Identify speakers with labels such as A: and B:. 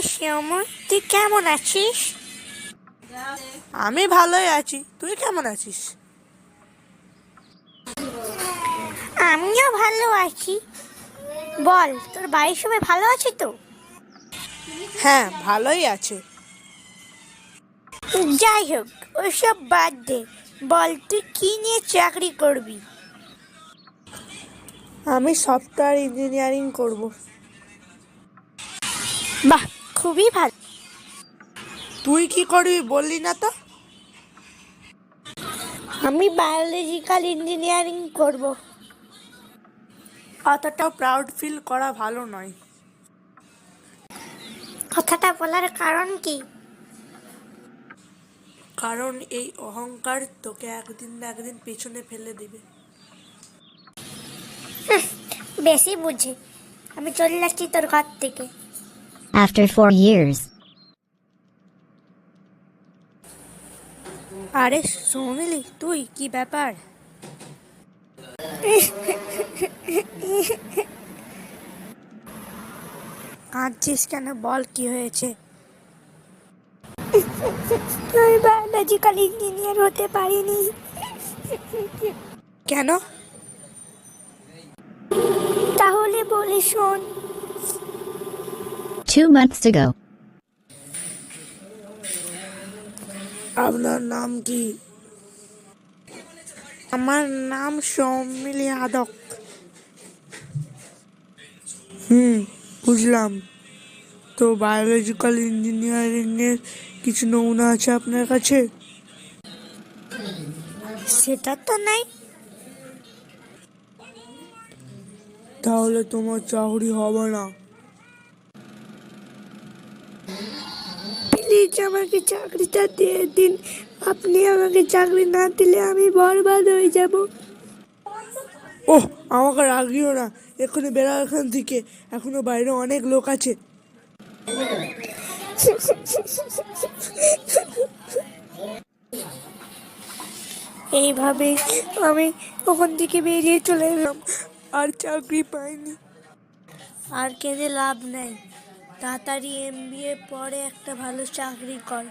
A: High শ্যামা তুই কেমন আছিস?
B: আমি ভালোই আছি। তুই কেমন আছিস?
A: আমিও ভালো আছি। বল তোর বাড়ির সবাই ভালো আছে তো?
B: হ্যাঁ ভালোই আছে।
A: যাই হোক ওসব বাদ দে। বল তুই কি নিয়ে চাকরি করবি?
B: আমি সফটওয়্যার ইঞ্জিনিয়ারিং করব।
A: বাহ খুবই ভালো।
B: তুই কি করবি বললি না তো?
A: আমি বায়োলজিক্যাল ইঞ্জিনিয়ারিং করব।
B: অতটাও প্রাউড ফিল করা ভালো নয়।
A: কথাটা বলার কারণ কি?
B: কারণ এই অহংকার তোকে একদিন না একদিন পেছনে ফেলে দেবে।
A: বেশি বুঝি। আমি চলে যাচ্ছি তোর ঘর থেকে।
C: After four years,
B: আরে সোনালি তুই কি ব্যাপার? কাঁদছিস কেন বল কি হয়েছে?
A: আমি বায়োলজিক্যাল ইঞ্জিনিয়ার হতে পারিনি।
B: কেন?
A: তাহলে বলি শোন।
C: Two months ago,
B: আপনার নাম কি? আমার নাম সৌমিলি আদক। হুম বুঝলাম। তো বায়োলজিক্যাল ইঞ্জিনিয়ারিং এর কিছু নমুনা আছে আপনার কাছে?
A: সেটা তো নাই।
B: তাহলে তোমার চাকরি হবে না।
A: প্লিজ আমাকে চাকরিটা দিয়ে দিন। আপনি আমাকে চাকরি না দিলে আমি বরবাদ হয়ে যাব।
B: ওহ আমাকে রাগিও না। এক্ষুনি বেরো এখান থেকে। এখনও বাইরে অনেক লোক আছে।
A: এইভাবে আমি ওখান থেকে বেরিয়ে চলে এলাম।
B: আর চাকরি পাইনি।
A: আর কেঁদে লাভ নেই। তাড়াতাড়ি এম পরে একটা ভালো চাকরি কর।